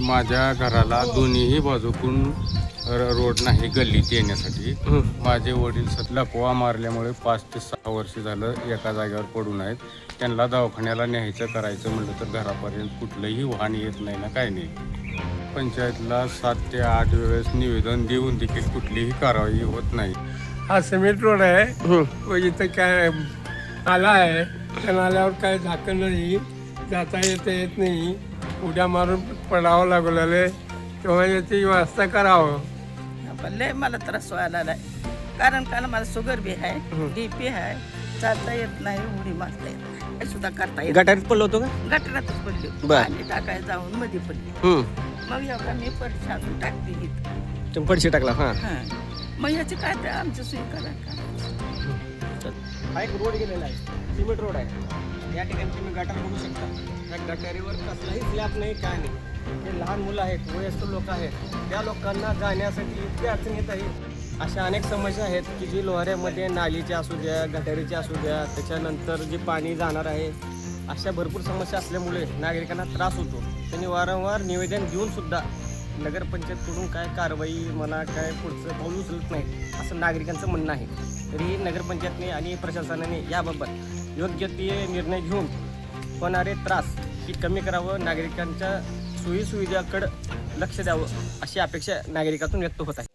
माझ्या घराला दोन्हीही बाजूकून रोड नाही गल्लीत येण्यासाठी. माझे वडील लकवा मारल्यामुळे पाच ते सहा वर्ष झालं एका जागेवर पडून आहेत त्यांना दवाखान्याला न्यायचं करायचं म्हटलं तर घरापर्यंत कुठलंही वाहन येत नाही ना काय नाही. पंचायतला सात ते आठ वेळेस निवेदन देऊन देखील कुठलीही कारवाई होत नाही. हा सिमेंट रोड आहे. व इथं काय नाला आहे. त्या नाल्यावर काय झाकण नाही. जाता येता येत नाही. उड्या मारून पडावं लागलेलं आहे तेव्हा याची व्यवस्था करावं. पण लय मला त्रास व्हायला लागलाय. कारण का ना मला शुगर बी आहे डीपी आहे. चालता येत नाही उडी मारता येत नाही. हे सुद्धा करता येत गटारीत पडलो होतो का. गटरातच पडली. पाणी टाकायला जाऊन मध्ये पडली. हं. मग एवढा मी परेशान टाकते तुम्ही पडशी टाकला हां. हां. मग ह्याची काय ते आमची सोयी करा का हा एक रोड गेलेला आहे. सिमेंट रोड आहे. या ठिकाणी तुम्ही गटार बघू शकता. त्या गटारीवर कसलाही स्लॅब नाही काय नाही. जे लहान मुलं आहेत वयस्क लोक आहेत. त्या लोकांना जाण्यासाठी इतकी अडचण येत आहे. अशा अनेक समस्या आहेत की जी लोहऱ्यामध्ये नालीच्या असू द्या गटारीच्या असू द्या त्याच्यानंतर जे पाणी जाणार आहे अशा भरपूर समस्या असल्यामुळे नागरिकांना त्रास होतो. त्यांनी वारंवार निवेदन घेऊनसुद्धा नगरपंचायतकडून काय कारवाई मला काय पुढचं पाऊल उचलत नाही असं नागरिकांचं म्हणणं आहे. तरी नगरपंचायतने आणि प्रशासनाने याबाबत योग्य ते निर्णय घेऊन होणारे त्रास ही कमी करावं नागरिकांच्या सोयीसुविधाकडं लक्ष द्यावं अशी अपेक्षा नागरिकातून व्यक्त होत आहे.